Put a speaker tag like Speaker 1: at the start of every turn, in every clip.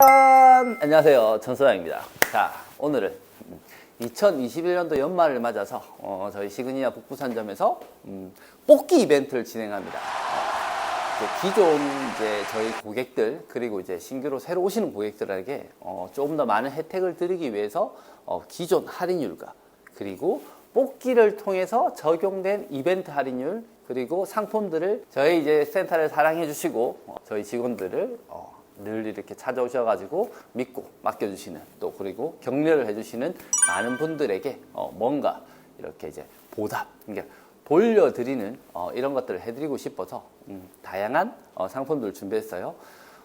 Speaker 1: 짠! 안녕하세요. 전소장입니다. 자, 오늘은 2021년도 연말을 맞아서 어, 저희 시그니아 북부산점에서 음, 뽑기 이벤트를 진행합니다. 어, 기존 이제 저희 고객들 그리고 이제 신규로 새로 오시는 고객들에게 어, 조금 더 많은 혜택을 드리기 위해서 어, 기존 할인율과 그리고 뽑기를 통해서 적용된 이벤트 할인율 그리고 상품들을 저희 이제 센터를 사랑해 주시고 어, 저희 직원들을 어, 늘 이렇게 찾아오셔가지고 믿고 맡겨주시는 또 그리고 격려를 해주시는 많은 분들에게 어, 뭔가 이렇게 이제 보답 그러니까 돌려드리는 어, 이런 것들을 해드리고 싶어서 음, 다양한 어, 상품들을 준비했어요.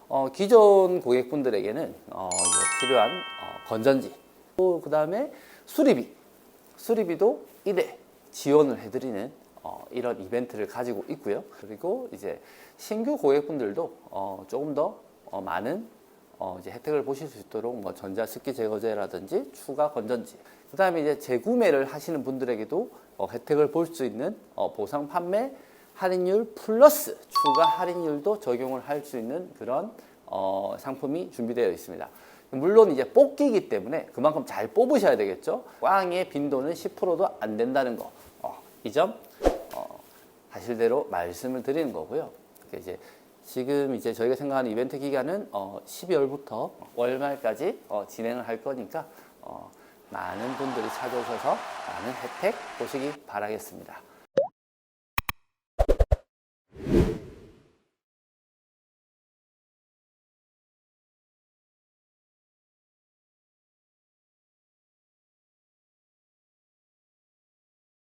Speaker 1: 어, 기존 고객분들에게는 어, 필요한 어, 건전지 또 그 다음에 수리비 수리비도 1회 지원을 해드리는 어, 이런 이벤트를 가지고 있고요. 그리고 이제 신규 고객분들도 어, 조금 더 어, 많은 어, 이제 혜택을 보실 수 있도록 뭐 전자 습기 제거제라든지 추가 건전지, 그 다음에 이제 재구매를 하시는 분들에게도 어, 혜택을 볼 수 있는 어, 보상 판매 할인율 플러스 추가 할인율도 적용을 할 수 있는 그런 어, 상품이 준비되어 있습니다. 물론 이제 뽑기이기 때문에 그만큼 잘 뽑으셔야 되겠죠. 꽝의 빈도는 10%도 안 된다는 거. 어, 이점 어, 사실대로 말씀을 드리는 거고요. 이제 지금 이제 저희가 생각하는 이벤트 기간은 어, 12월부터 월말까지 어, 진행을 할 거니까 어, 많은 분들이 찾아오셔서 많은 혜택 보시기 바라겠습니다.